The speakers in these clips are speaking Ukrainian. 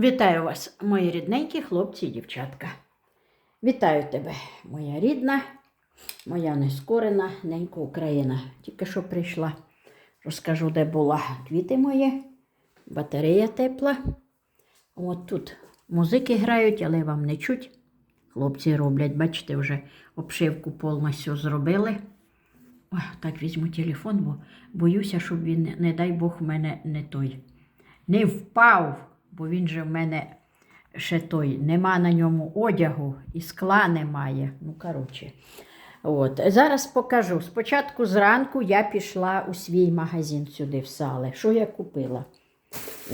Вітаю вас, мої рідненькі хлопці і дівчатка. Вітаю тебе, моя рідна, моя нескорена ненька Україна. Тільки що прийшла, розкажу, де була. Квіти мої, батарея тепла. От тут музики грають, але вам не чуть. Хлопці роблять, бачите, вже обшивку повністю зробили. Ой, так візьму телефон, бо боюся, щоб він, не дай Бог, в мене не той. Не впав, бо він же в мене ще той. Нема на ньому одягу і скла немає. Ну, коротше. От. Зараз покажу. Спочатку зранку я пішла у свій магазин сюди в сале. Що я купила?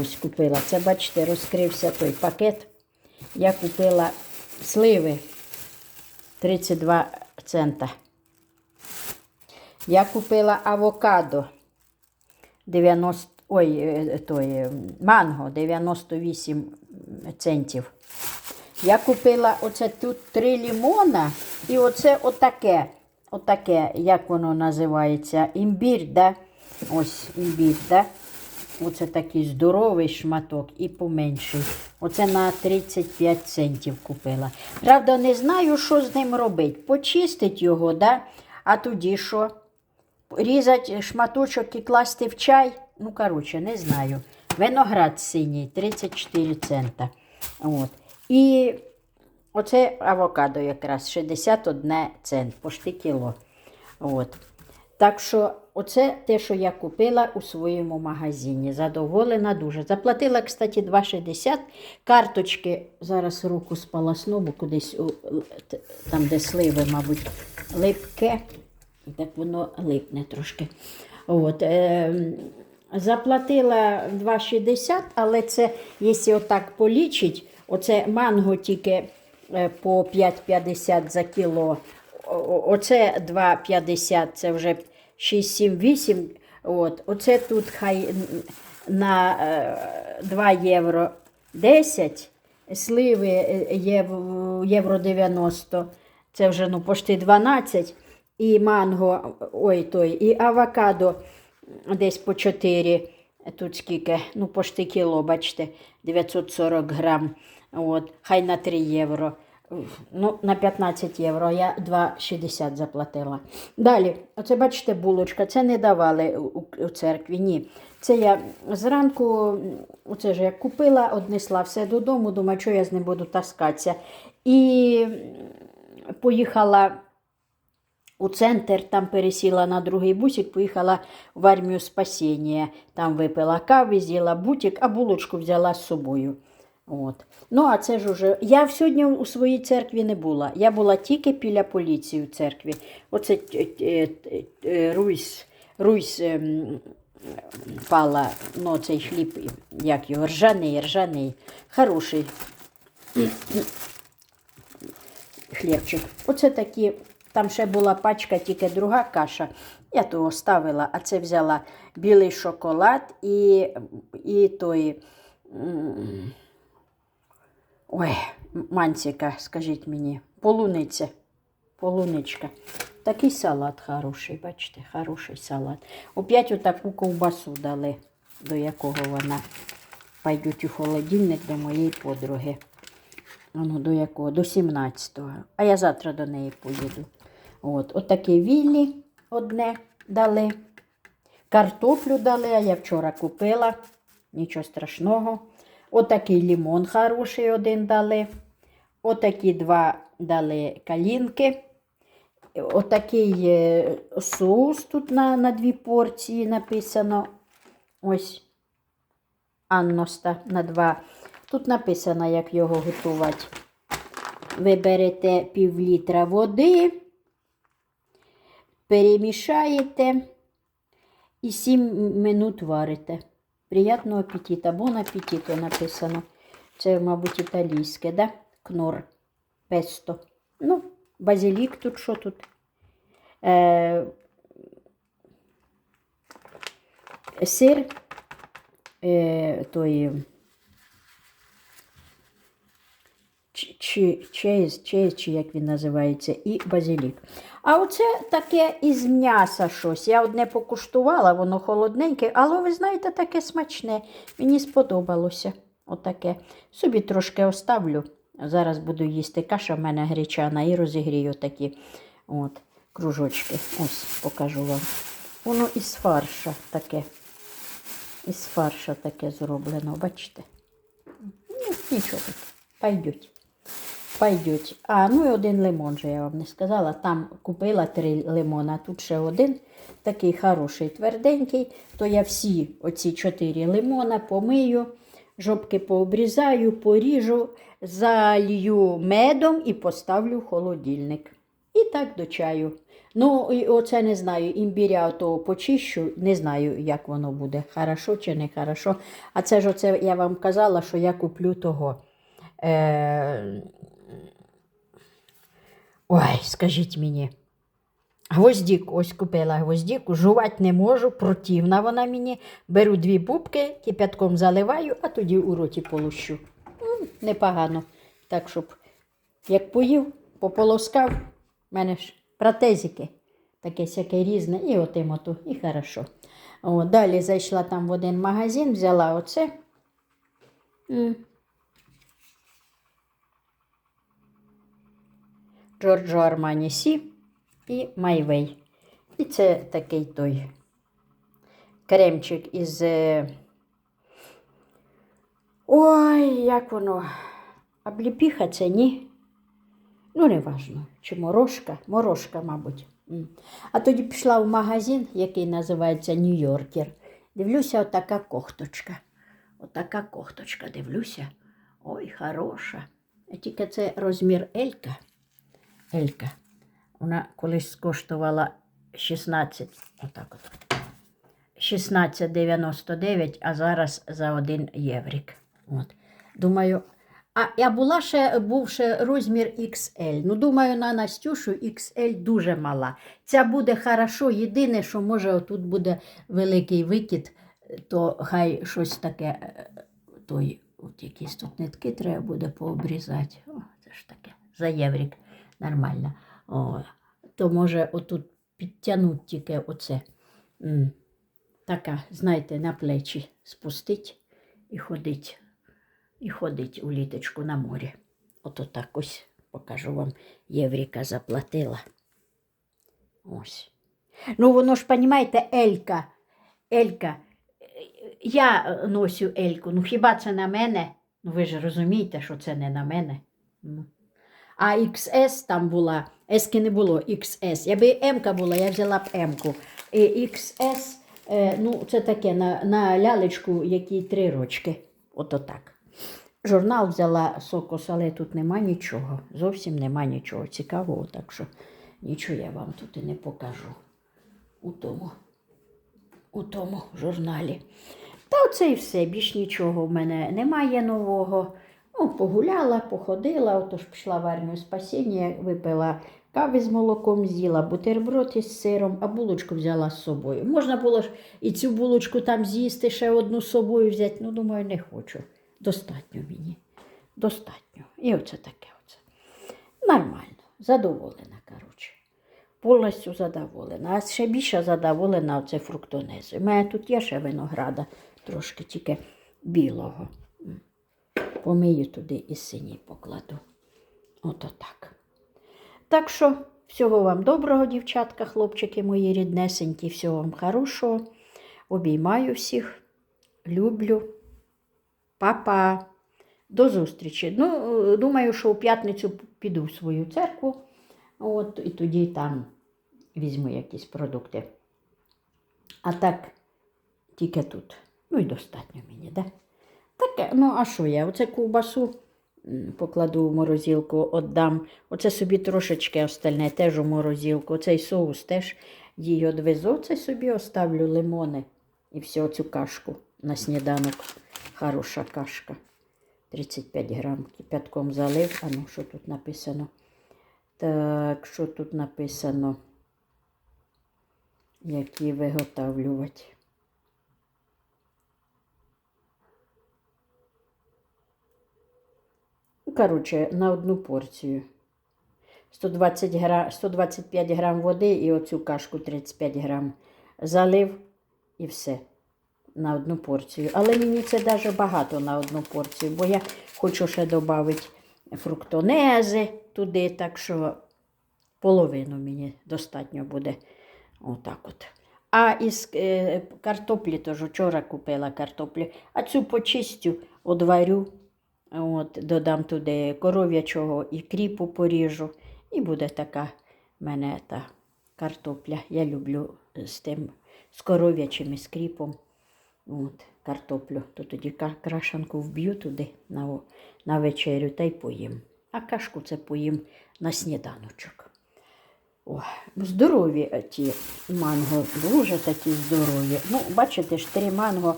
Ось купила. Це, бачите, розкрився той пакет. Я купила сливи 32 цента. Я купила авокадо 90, ой, е, той, е, манго 98 центів. Я купила оце тут три лімона і оце отаке, отаке, як воно називається, імбір, да? Ось імбір, да? Оце такий здоровий шматок і поменший. Оце на 35 центів купила. Правда, не знаю, що з ним робити. Почистить його, да? а тоді що? Різати шматочок і класти в чай. Ну, коротше, не знаю. Виноград синій 34 цента. От. І оце авокадо якраз 61 цент, пошти кіло. От. Так що, оце те, що я купила у своєму магазині. Задоволена дуже. Заплатила, кстати, 2,60. Карточки, зараз руку сполосну, бо кудись у, там, де сливи, мабуть, липке. Так воно липне трошки. От, е, заплатила 2,60, але це, якщо отак полічить, оце манго тільки е, по 5,50 за кіло. Оце 2,50, це вже 6, 7, 8. От. Оце тут хай на е, 2 євро 10, сливи е, євро 90, це вже ну, почти 12, і манго, ой той, і авокадо десь по 4, тут скільки, ну почти кіло, бачите, 940 грам, от, хай на 3 євро. Ну, на 15 євро, я 2,60 заплатила. Далі, оце бачите, булочка, це не давали у, у церкві, ні. Це я зранку, оце ж я купила, однесла все додому, думаю, що я з ним буду таскатися. І поїхала у центр, там пересіла на другий бусик, поїхала в армію спасіння. Там випила кави, з'їла бутик, а булочку взяла з собою. От. Ну, а це ж уже. Я сьогодні у своїй церкві не була. Я була тільки біля поліції у церкві. Оце е, е, е, Руйс, Руйс ем, пала, ну, цей хліб, як його, ржаний, ржаний, хороший хлібчик. Оце такі, там ще була пачка, тільки друга каша. Я того ставила, а це взяла білий шоколад і, і той. Ой, мансіка, скажіть мені, полуниця, полуничка. Такий салат хороший, бачите, хороший салат. Опять отаку ковбасу дали, до якого вона пойдуть у холодильник до моєї подруги. Ну, до якого? До 17-го. А я завтра до неї поїду. От, отаке віллі одне дали. Картоплю дали, а я вчора купила. Нічого страшного. Отакий лімон хороший один дали. Отакі два дали калінки. Отакий е, соус тут на, на дві порції написано. Ось. Анноста на два. Тут написано, як його готувати. Ви берете пів літра води, перемішаєте і 7 минут варите. Приятного апетита. Бон апетиту написано. Це, мабуть, італійське, да? Кнор. Песто. Ну, базилік тут що тут? Е, сир е, той. чи- чи, чейз, чейз, чи як він називається, і базилік. А оце таке із м'яса щось. Я одне покуштувала, воно холодненьке, але ви знаєте, таке смачне. Мені сподобалося. Отаке. Собі трошки оставлю. Зараз буду їсти каша в мене гречана і розігрію такі от, кружочки. Ось покажу вам. Воно із фарша таке. Із фарша таке зроблено, бачите? Ну, нічого. Пойдуть. Пойдуть. А, ну і один лимон же я вам не сказала. Там купила три лимона, тут ще один такий хороший, тверденький. То я всі оці чотири лимона помию, жопки пообрізаю, поріжу, залью медом і поставлю в холодильник. І так до чаю. Ну, оце не знаю, імбіря того почищу, не знаю, як воно буде, хорошо чи не хорошо. А це ж оце я вам казала, що я куплю того. Е... Ой, скажіть мені. Гвоздік, ось купила гвоздіку, жувати не можу, противна вона мені. Беру дві бубки, кипятком заливаю, а тоді у роті полущу. М, Непогано. Так, щоб як поїв, пополоскав, в мене ж протезики, таке всяке різне, і отим ото, і хорошо. О, далі зайшла там в один магазин, взяла оце. М. Джорджо Армані Сі і Майвей. І це такий той кремчик із. е, Ой, як воно. Обліпіха це ні. Ну, не важно. Чи морошка? Морошка, мабуть. А тоді пішла в магазин, який називається Нью-Йоркер. Дивлюся, отака кохточка. Отака кохточка, дивлюся. Ой, хороша. А тільки це розмір Елька. Елька. Вона колись коштувала 16, отак от. 16,99, а зараз за 1 єврик. От. Думаю, а я була ще, був ще розмір XL. Ну, думаю, на Настюшу XL дуже мала. Ця буде хорошо. Єдине, що може отут буде великий викид, то хай щось таке, е, той, от якісь тут нитки треба буде пообрізати. О, це ж таке, за єврик. Нормально. О, то може отут підтягнути тільки оце. Така, знаєте, на плечі спустить і ходить, і ходить у літочку на морі. Ото так ось покажу вам. Євріка заплатила. Ось. Ну, воно ж, понімаєте, Елька. Елька. Я носю Ельку. Ну хіба це на мене? Ну ви ж розумієте, що це не на мене. Ну. А XS там була, S не було, XS. Якби М була, я взяла б М-ку. І XS, е, ну, це таке на, на лялечку, якій три рочки. Ото так. Журнал взяла сокос, але тут нема нічого. Зовсім нема нічого цікавого, так що нічого я вам тут і не покажу у тому, у тому журналі. Та оце і все, більш нічого в мене немає нового. Ну, погуляла, походила, отож пішла в армію спасіння, випила кави з молоком, з'їла бутерброд із сиром, а булочку взяла з собою. Можна було ж і цю булочку там з'їсти, ще одну з собою взяти. Ну, думаю, не хочу. Достатньо мені. Достатньо. І оце таке. Оце. Нормально, задоволена, коротше. Повністю задоволена. А ще більше задоволена оце фруктонезою. У мене тут є ще винограда, трошки тільки білого. Помию туди і синій покладу. Ото так. Так що, всього вам доброго, дівчатка, хлопчики мої ріднесенькі, всього вам хорошого. Обіймаю всіх, люблю. Па-па. До зустрічі. Ну, думаю, що у п'ятницю піду в свою церкву. От, і тоді там візьму якісь продукти. А так, тільки тут. Ну і достатньо мені, да? Таке, ну а що я? Оце ковбасу покладу в морозилку, віддам. Оце собі трошечки остальне теж у морозилку. Оцей соус теж її одвезу. Оце собі оставлю лимони і всю цю кашку на сніданок. Хороша кашка. 35 грам кипятком залив. А ну, що тут написано? Так, що тут написано? Які виготовлювати? Коротше, на одну порцію. 120 гра... 125 грам води і оцю кашку 35 грам. Залив і все. на одну порцію. Але мені це даже багато на одну порцію, бо я хочу ще додати фруктонези туди, так що половину мені достатньо буде. Отак от. А із е, картоплі, тож вчора купила картоплю, а цю почистю, одварю, от, додам туди коров'ячого і кріпу поріжу. І буде така мене та картопля. Я люблю з тим з коров'ячим і з кріпом. От, картоплю. То тоді крашанку вб'ю туди на, на вечерю та й поїм. А кашку це поїм на сніданочок. О, здорові ті манго, дуже такі здорові. Ну, бачите ж, три манго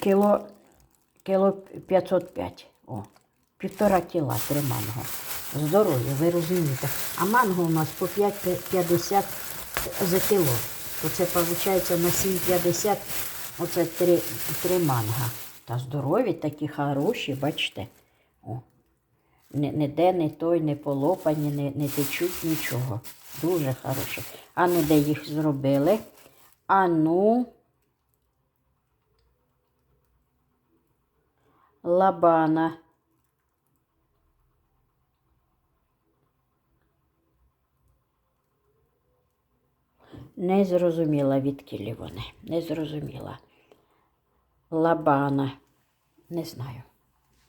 кіло, кіло 505. О, півтора кіла три манго. Здорові, ви розумієте. А манго у нас по 5,50 за кіло. То це виходить на 7,50 оце три, три манга. Та здорові, такі хороші, бачите. О. Не, не той, не полопані, не, не течуть нічого. Дуже хороше. А ну, де їх зробили? А ну. Лабана. Не зрозуміла, відкілі вони. Не зрозуміла. Лабана. Не знаю.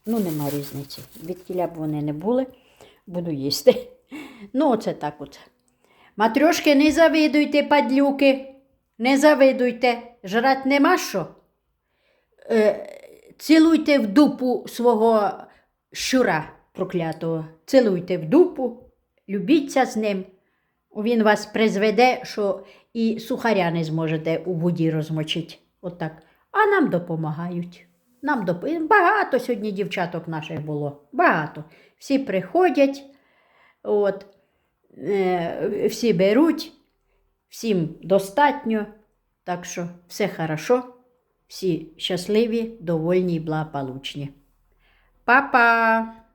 Ну, нема різниці. Відкіля б вони не були, буду їсти. Ну, оце так от. Матрьошки, не завидуйте, падлюки. Не завидуйте. Жрать нема що. Е, цілуйте в дупу свого щура проклятого. Цілуйте в дупу, любіться з ним. Він вас призведе, що і сухаря не зможете у воді розмочити. Отак. А нам допомагають. Нам доп... Багато сьогодні дівчаток наших було. Багато. Всі приходять, от, е, всі беруть, всім достатньо. Так що все хорошо, всі щасливі, довольні і благополучні. Па-па!